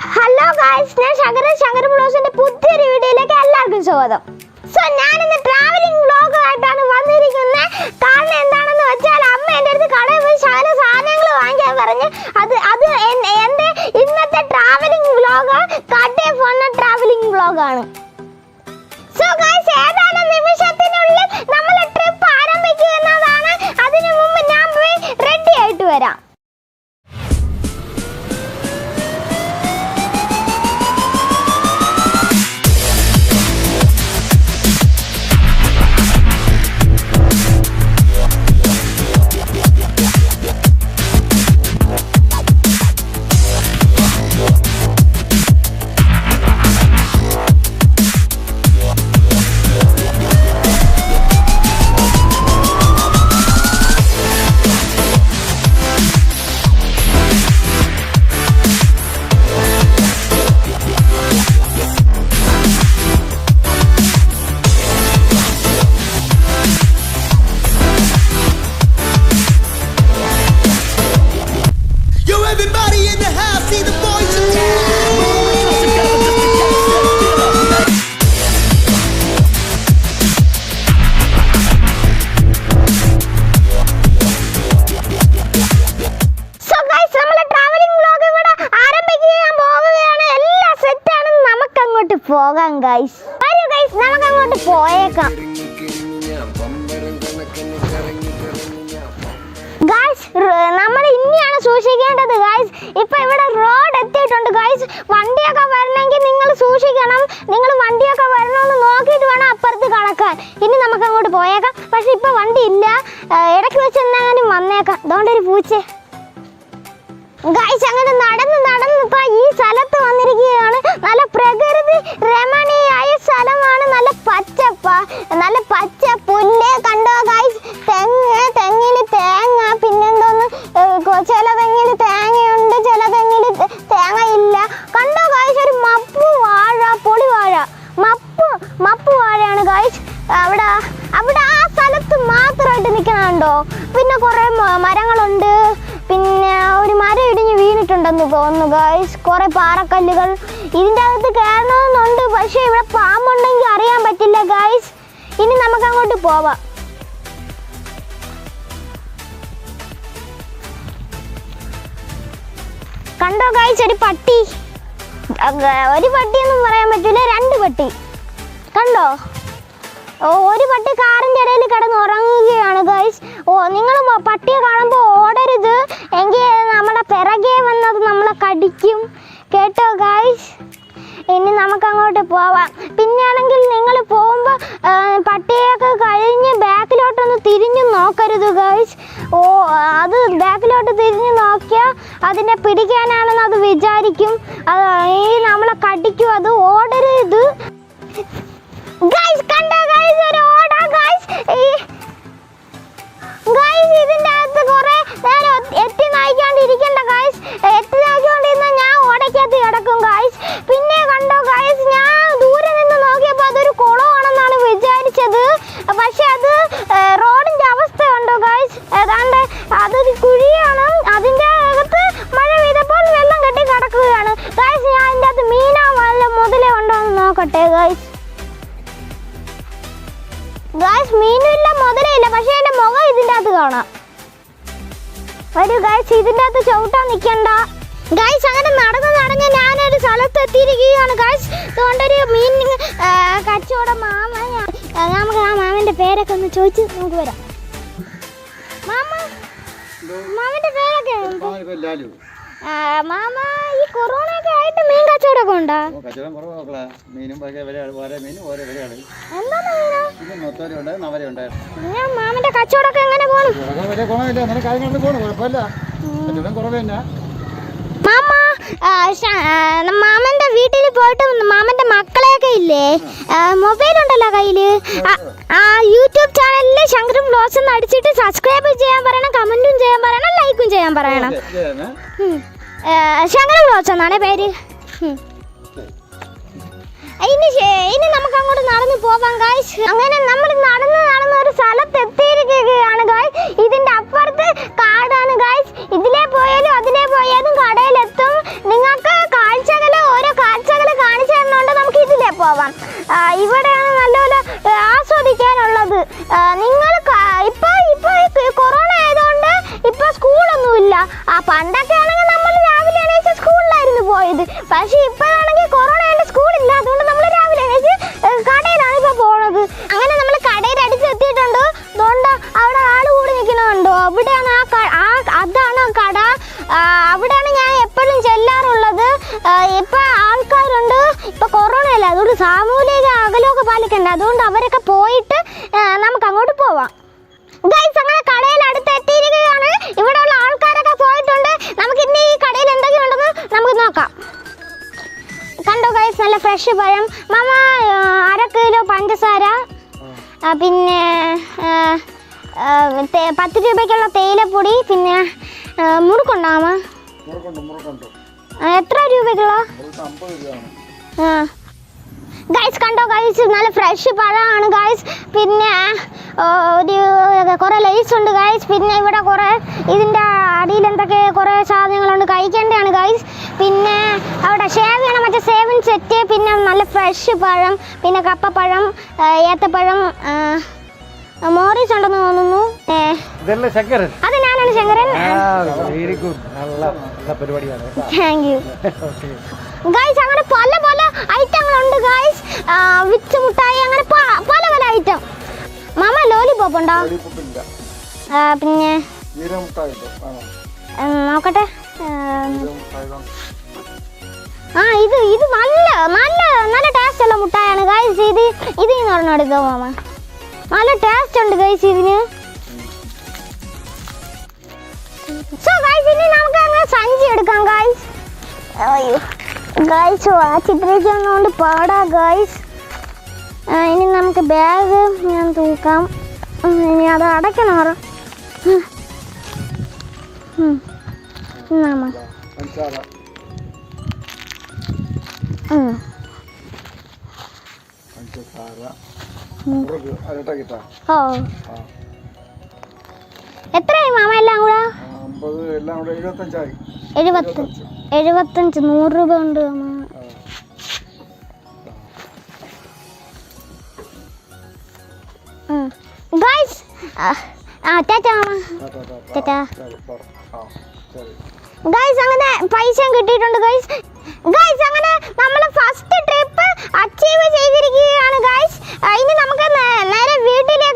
Hello guys ഞാൻ ശങ്കര ശങ്കര ബ്ലോസിന്റെ പുതിയൊരു വീഡിയോയിലേക്ക് എല്ലാവർക്കും സ്വാഗതം. സോ ഞാൻ ഇന്ന് ട്രാവലിംഗ് വ്ലോഗ് ആയിട്ടാണ് വന്നിരിക്കുന്നത് കാരണം എന്താണെന്ന് വെച്ചാൽ അമ്മ എന്റെ അടുത്ത് കടയിൽ പോയി ശകല സാധനങ്ങൾ വാങ്ങിക്കാൻ പറഞ്ഞ് അത് അത് എൻ- എന്റെ ഇന്നത്തെ ട്രാവലിംഗ് വ്ലോഗ് കടയിൽ പോകുന്ന ട്രാവലിംഗ് വ്ലോഗാണ് സോ ഗായ്സ് ഏതാനും നിമിഷത്തിനുള്ളിൽ പോകാം ഗൈസ് വരൂ ഗൈസ് നമുക്ക് അങ്ങോട്ട് പോയേക്കാം ഗൈസ് നമ്മൾ ഇനിയാണ് സൂക്ഷിക്കേണ്ടത് ഗൈസ് ഇപ്പൊ ഇവിടെ റോഡ് എത്തിയിട്ടുണ്ട് ഗൈസ് വണ്ടിയൊക്കെ വരണമെങ്കിൽ നിങ്ങൾ സൂക്ഷിക്കണം. നിങ്ങൾ വണ്ടിയൊക്കെ വരണമെന്ന് നോക്കിയിട്ട് വേണം അപ്പുറത്ത് കടക്കാൻ. ഇനി നമുക്ക് അങ്ങോട്ട് പോയേക്കാം. പക്ഷെ ഇപ്പൊ വണ്ടി ഇല്ല. ഇടയ്ക്ക് വെച്ച് എന്നാലും വന്നേക്കാം. അതുകൊണ്ടൊരു പൂച്ചേ. ഗൈസ് അങ്ങനെ നടന്ന് നടന്ന് ഇപ്പൊ ഈ സ്ഥലത്ത് വന്നിരിക്കുകയാണ്. നല്ല പ്രകൃതി രമണീയായ സ്ഥലമാണ് നല്ല പച്ചപ്പ. നല്ല പച്ച പുല്ല്. കണ്ടോ ഗൈസ് തെങ്ങ് തെങ്ങിന് തേങ്ങ. പിന്നെന്തോന്ന്? ചില തെങ്ങിന് തേങ്ങയുണ്ട് ചില തെങ്ങിന് തേങ്ങ തേങ്ങയില്ല കണ്ടോ ഗൈസ് ഒരു മപ്പ് വാഴ പൊളി വാഴ. മപ്പ് മപ്പ് വാഴയാണ് ഗൈസ് അവിടെ അവിടെ ആ സ്ഥലത്ത് മാത്രമായിട്ട് നിൽക്കണുണ്ടോ പിന്നെ കുറേ മരങ്ങളുണ്ട്. പിന്നെ ഒരു മരം ഇടിഞ്ഞ് വീണിട്ടുണ്ടെന്ന് തോന്നുന്നു ഗായ്സ് കുറെ പാറക്കല്ലുകൾ. ഇതിന്റെ അകത്ത് കയറണമെന്നുണ്ട് പക്ഷേ ഇവിടെ പാമ്പുണ്ടെങ്കിൽ അറിയാൻ പറ്റില്ല ഗായ്സ് ഇനി നമുക്ക് അങ്ങോട്ട് പോവാം. കണ്ടോ ഗായ്സ് ഒരു പട്ടി. ഒരു പട്ടി എന്നും പറയാൻ പറ്റില്ല രണ്ട് പട്ടി. കണ്ടോ? ഓ ഒരു പട്ടി കാറിന്റെ ഇടയിൽ കിടന്ന് ഉറങ്ങുകയാണ് ഗൈസ് ഓ നിങ്ങൾ പട്ടിയെ കാണുമ്പോൾ ഓടരുത്. എങ്കിൽ നമ്മുടെ പിറകെ വന്നത് നമ്മളെ കടിക്കും. കേട്ടോ ഗായ്സ് ഇനി നമുക്ക് അങ്ങോട്ട് പോവാം. പിന്നെയാണെങ്കിൽ നിങ്ങൾ പോകുമ്പോൾ പട്ടിയൊക്കെ കഴിഞ്ഞ് ബാക്കിലോട്ടൊന്ന് തിരിഞ്ഞു നോക്കരുത് ഗൈസ് ഓ അത് ബാക്കിലോട്ട് തിരിഞ്ഞു നോക്കിയാൽ അതിനെ പിടിക്കാനാണെന്ന് അത് വിചാരിക്കും. അത് ഈ നമ്മളെ കടിക്കും അത് ഓടരുത്. ഗൈസ് കണ്ടോ ഗൈസ് ഒരു ഓടാ ഗൈസ് ഗൈസ് കാണാം. വരൂ ഗൈസ് ഇതിന്റെ അകത്ത് ചവിട്ടാൻ നിൽക്കണ്ട ഗൈസ് അങ്ങനെ നടന്ന് നടന്ന് ഞാനൊരു സ്ഥലത്ത് എത്തിയിരിക്കുകയാണ് ഗൈസ് അതുകൊണ്ടൊരു മീൻ കച്ചവട മാമ നമുക്ക് ആ മാമന്റെ പേരൊക്കെ ഒന്ന് ചോദിച്ച് നമുക്ക് വരാം. മാമ മാമന്റെ പേരൊക്കെ മാമ ഈ കൊറോണയൊക്കെ ആയിട്ട് മീൻ കച്ചവടമൊക്കെ ഉണ്ടോ? കച്ചവടം കുറവ് മീനും ഓരോ ഓരോ വിലയാണ് ഉണ്ട് ഉണ്ട്. മാമന്റെ കച്ചവടമൊക്കെ എങ്ങനെ പോകണം വളരെ വലിയ ഗുണമില്ല അങ്ങനെ കാര്യങ്ങളിൽ പോകണം കുഴപ്പമില്ല. കച്ചവടം കുറവ് തന്നെ മാമ ആ, ശ- മാമന്റെ വീട്ടിൽ പോയിട്ട് മാമന്റെ മക്കളെയൊക്കെ ഇല്ലേ? മൊബൈൽ ഉണ്ടല്ലോ കയ്യിൽ. ആ, യൂട്യൂബ് ചാനലിൽ ശങ്കരം ബ്ലോസ് എന്ന് അടിച്ചിട്ട് സബ്സ്ക്രൈബ് ചെയ്യാൻ പറയണം കമന്റും ചെയ്യാൻ പറയണം ലൈക്കും ചെയ്യാൻ പറയണം. ബ്ലോസ് ശങ്കരം ബ്ലോഗ്സ് എന്നാണ് പേര്. ഇനി നമുക്ക് അങ്ങോട്ട് നടന്നു പോവാം അങ്ങനെ നമ്മൾ നടന്ന് നടന്ന് ഒരു സ്ഥലത്ത് എത്തിയിരിക്കുകയാണ് സാമൂഹിക അകലമൊക്കെ പാലിക്കണ്ട. അതുകൊണ്ട് അവരൊക്കെ പോയിട്ട് നമുക്ക് അങ്ങോട്ട് പോവാം. ഗൈസ് അങ്ങനെ കടയിൽ അടുത്ത് എത്തിയിരിക്കുകയാണ് ഇവിടെയുള്ള ആൾക്കാരൊക്കെ പോയിട്ടുണ്ട്. നമുക്ക് ഇന്ന് ഈ കടയിൽ എന്തൊക്കെയുണ്ടെന്ന് നമുക്ക് നോക്കാം. കണ്ടോ ഗൈസ് നല്ല ഫ്രഷ് പഴം. മാമ അര കിലോ പഞ്ചസാര. പിന്നെ പത്ത് രൂപയ്ക്കുള്ള തേയിലപ്പൊടി പിന്നെ മുറുക്കുണ്ടോ മാമ? എത്ര രൂപയ്ക്കുള്ള? ആ. ഗൈസ് കണ്ടോ? ഗൈസ് നല്ല ഫ്രഷ് പഴമാണ് ഗൈസ് പിന്നെ ഒരു കുറേ ലൈസ് ഉണ്ട് ഗൈസ് പിന്നെ ഇവിടെ കുറേ ഇതിന്റെ അടിയിൽ എന്തൊക്കെ കുറേ സാധനങ്ങളുണ്ട്. കഴിക്കേണ്ടതാണ് ഗൈസ് പിന്നെ അവിടെ ഷേവ് ചെയ്യണം. മറ്റേ സേവൻ സെറ്റ് പിന്നെ നല്ല ഫ്രഷ് പഴം. പിന്നെ കപ്പപ്പഴം ഏത്തപ്പഴം മോറീസ് ഉണ്ടെന്ന് തോന്നുന്നു. അത് ഞാനാണ് ശങ്കരൻ. വെരി ഗുഡ് നല്ല പരിപാടിയാണ്. താങ്ക് യു ഗൈസ് അങ്ങനെ പല ഐറ്റങ്ങളുണ്ട് ഗായ്സ് വിച്ച് മുട്ടായി അങ്ങനെ പല പല ഐറ്റം മാമ ലോലിപോപ്പ് ഉണ്ടോ? പിന്നെ? നോക്കട്ടെ. ആ, ഇത് ഇത് നല്ല നല്ല നല്ല ടേസ്റ്റ് ഉള്ള മുട്ടായാണ് ഗൈസ് ഇത് ഇത് എന്ന് പറഞ്ഞോ എടുത്തോ മാമ. നല്ല ടേസ്റ്റ് ഉണ്ട് ഗൈസ് ഇതിന്. സോ ഗൈസ് ഇനി നമുക്ക് അങ്ങ് സഞ്ചി എടുക്കാം ഗൈസ് അയ്യോ. ഗൈസ് ബ്രിഡ്ജ് ചിത്രീകരണമുണ്ട് പാടാ ഗൈസ് ഇനി നമുക്ക് ബാഗ് ഞാൻ തൂക്കാം. ഇനി അത് അടയ്ക്കണം പറ. ഓ. എത്രയായി മാമ എല്ലാം കൂടെ? അമ്പത് എഴുപത്തഞ്ച് നൂറ് രൂപ ഉണ്ട്. ഗൈസ് ആ ടാറ്റാ. ടാറ്റാ. ഗൈസ് അങ്ങനെ പൈസ കിട്ടിയിട്ടുണ്ട് ഗൈസ് ഗൈസ് അങ്ങനെ നമ്മൾ ഫസ്റ്റ് ട്രിപ്പ് അച്ചീവ് ചെയ്തിരിക്കുകയാണ് ഗൈസ് ഇനി നമുക്ക് നേരെ വീട്ടിലേക്ക്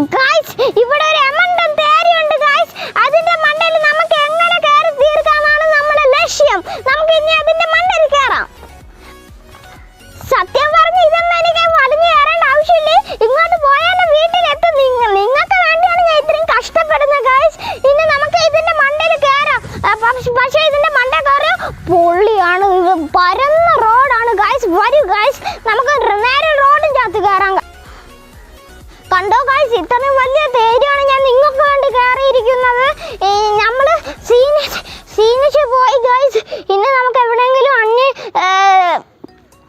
ഗൈസ് ഇവിടെ ഒരു എമണ്ടൻ തേരിയുണ്ട് ഗൈസ് അതിന്റെ മണ്ടയിൽ നമുക്ക് എങ്ങനെ കയറി തീർക്കാനാണ് നമ്മുടെ ലക്ഷ്യം? നമുക്ക് ഇനി അതിന്റെ മണ്ടയിൽ കയറാം. സത്യം പറഞ്ഞ ഇതൊന്നും എനിക്ക് വലിഞ്ഞു കയറേണ്ട ആവശ്യമില്ല? ഇങ്ങോട്ട് പോയാലും വീട്ടിലെത്തും നിങ്ങൾ. നിങ്ങൾക്ക് വേണ്ടിയാണ് ഞാൻ ഇത്രയും കഷ്ടപ്പെടുന്നത് ഗൈസ് ഇനി നമുക്ക് ഇതിന്റെ മണ്ടയിൽ കയറാം. പക്ഷ- ഇതിന്റെ മണ്ട കയറിയ പൊള്ളിയാണ്. പരന്ന റോഡാണ് ഗൈസ് വരൂ ഗൈസ് നമുക്ക് നേരെ കണ്ടോ ഗൈസ് ഇത്രയും വലിയ പേരാണ് ഞാൻ നിങ്ങൾക്ക് വേണ്ടി കയറിയിരിക്കുന്നത്. നമ്മൾ സീനിച്ച് സീനിച്ച് പോയി ഗൈസ് ഇന്ന് നമുക്ക് എവിടെയെങ്കിലും അന്യ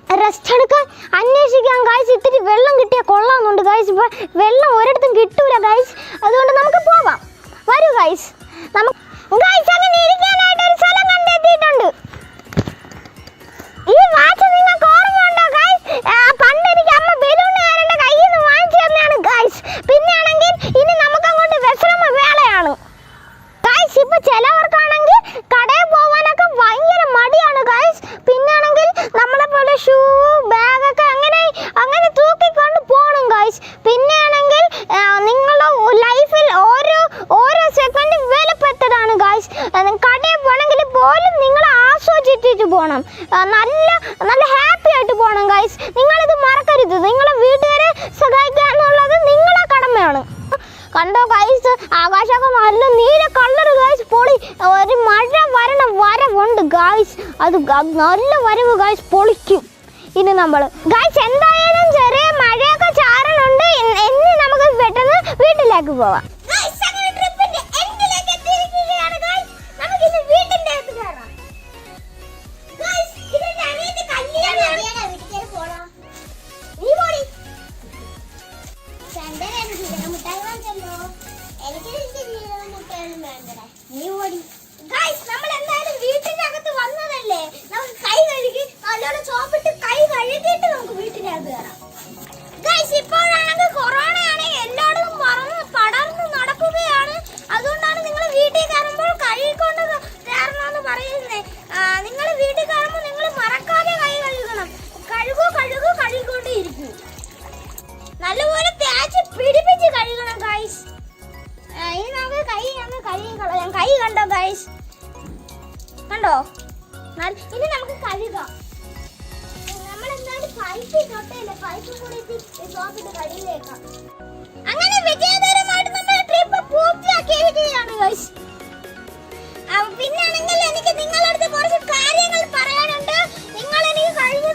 റെസ്റ്റ് എടുക്കാൻ അന്വേഷിക്കാൻ ഗൈസ് ഇത്തിരി വെള്ളം കിട്ടിയാൽ കൊള്ളാമെന്നുണ്ട് ഗൈസ് ഇപ്പം വെള്ളം ഒരിടത്തും കിട്ടൂല ഗൈസ് അതുകൊണ്ട് നമുക്ക് പോവാം. വരൂ ഗൈസ് നമുക്ക് ഗൈസ് അങ്ങനെ ഇരിക്കാനായിട്ട് ഒരു സ്ഥലം കണ്ടെത്തിയിട്ടുണ്ട്. ഈ വാച്ച് നിങ്ങൾക്ക് ഓർമ്മയുണ്ടോ ഗൈസ് പണ്ട് എനിക്ക് അമ്മ ബലൂണുകാരുടെ കയ്യിൽ നിന്ന് വാങ്ങിച്ചു തന്നെയാണ് ഗൈസ് പിന്നെയാണെങ്കിൽ ഇനി നമുക്ക് അങ്ങോട്ട് വിശ്രമ വേളയാണ് ഗൈസ് ഇപ്പൊ ചിലവർക്കാണെങ്കിൽ കടയിൽ പോകാനൊക്കെ ഭയങ്കര മടിയാണ് ഗൈസ് പിന്നെയാണെങ്കിൽ നമ്മളെ പോലെ ഷൂ ബാഗൊക്കെ അങ്ങനെ അങ്ങനെ തൂക്കിക്കൊണ്ട് പോകണം ഗൈസ് പിന്നെയാണെങ്കിൽ ആ, നിങ്ങളുടെ ലൈഫിൽ ഓരോ ഓരോ സെക്കൻഡും വിലപ്പെട്ടതാണ് ഗൈസ് കടയിൽ പോകണമെങ്കിൽ പോലും നിങ്ങൾ ആസ്വദിച്ചിട്ട് പോകണം ആ, നല്ല നല്ല ഹാപ്പി ആയിട്ട് പോകണം ഗൈസ് നിങ്ങളിത് മറക്കരുത് നിങ്ങളെ വീട്ടുകാരെ സഹായിക്കുക എന്നുള്ളത് നിങ്ങളെ കടമയാണ് കണ്ടോ ഗൈസ് ആകാശമൊക്കെ നല്ല നീല കളർ ഗൈസ് പൊളി ഒരു മഴ വരണ വരവുണ്ട് ഗൈസ് അത് നല്ല വരവ് ഗായ്സ് പൊളിക്കും. ഇനി നമ്മൾ ഗായ്സ് എന്തായാലും ചെറിയ മഴയൊക്കെ ചാറണുണ്ട് ഇന്ന് നമുക്ക് പെട്ടെന്ന് വീട്ടിലേക്ക് പോവാം. കണ്ടോ ഗൈസ് കണ്ടോ? ഇനി നമുക്ക് കഴുകാം. നമ്മൾ കൂടി അങ്ങനെ വിജയകരമായിട്ട് നമ്മൾ ട്രിപ്പ് പിന്നാണെങ്കിൽ എനിക്ക് നിങ്ങളുടെ കുറച്ച് കാര്യങ്ങൾ പറയാനുണ്ട്. നിങ്ങൾ എനിക്ക് കഴിഞ്ഞ